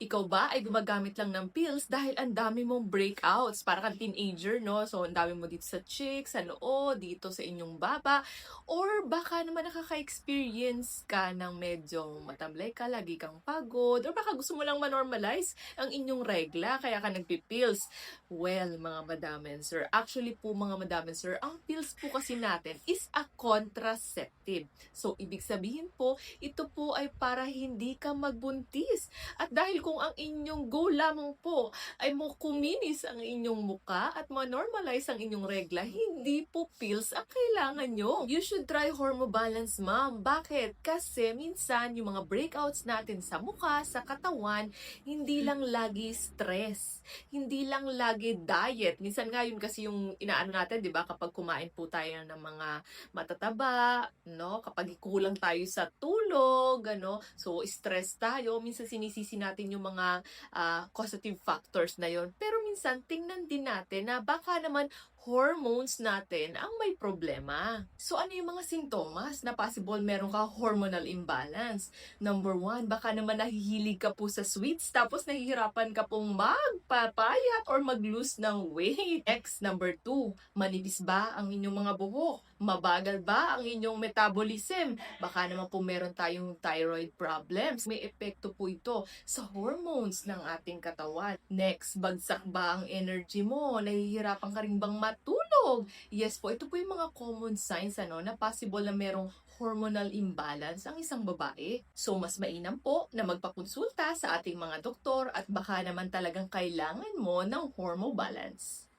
Ikaw ba ay gumagamit lang ng pills dahil ang dami mong breakouts? Para kang teenager, no? So, ang dami mo dito sa cheeks, sa noo, dito sa inyong baba. Or baka naman nakaka-experience ka ng medyo matamlay ka, lagi kang pagod. Or baka gusto mo lang ma-normalize ang inyong regla, kaya ka nagpipills. Well, mga madam sir, actually po mga madam sir, ang pills po kasi natin is a contraceptive. So, ibig sabihin po, ito po ay para hindi ka magbuntis. At dahil kung ang inyong goal lamang po ay mo kuminis ang inyong muka at ma-normalize ang inyong regla, hindi po pills ang kailangan nyo. You should try hormone balance, ma'am. Bakit? Kasi minsan yung mga breakouts natin sa muka, sa katawan, hindi lang lagi stress. Hindi lang lagi diet. Minsan nga yun kasi yung inaano natin, di ba? Kapag kumain po tayo ng mga matataba, no? Kapag kulang tayo sa tulog, ano? So, stress tayo. Minsan sinisisi natin yung mga ah, causative factors na yon. Pero minsan, tingnan din natin na baka naman hormones natin ang may problema. So, ano yung mga sintomas na possible meron ka hormonal imbalance? Number one, baka naman nahihilig ka po sa sweets tapos nahihirapan ka pong magpapayat or mag-lose ng weight. Next, number two, manipis ba ang inyong mga buhok? Mabagal ba ang inyong metabolism? Baka naman po meron tayong thyroid problems. May epekto po ito sa hormones ng ating katawan. Next, bagsak ba ang energy mo? Nahihirapan ka rin bang matulog? Yes po, ito po yung mga common signs ano, na possible na merong hormonal imbalance ang isang babae. So, mas mainam po na magpakonsulta sa ating mga doktor at baka naman talagang kailangan mo ng hormone balance.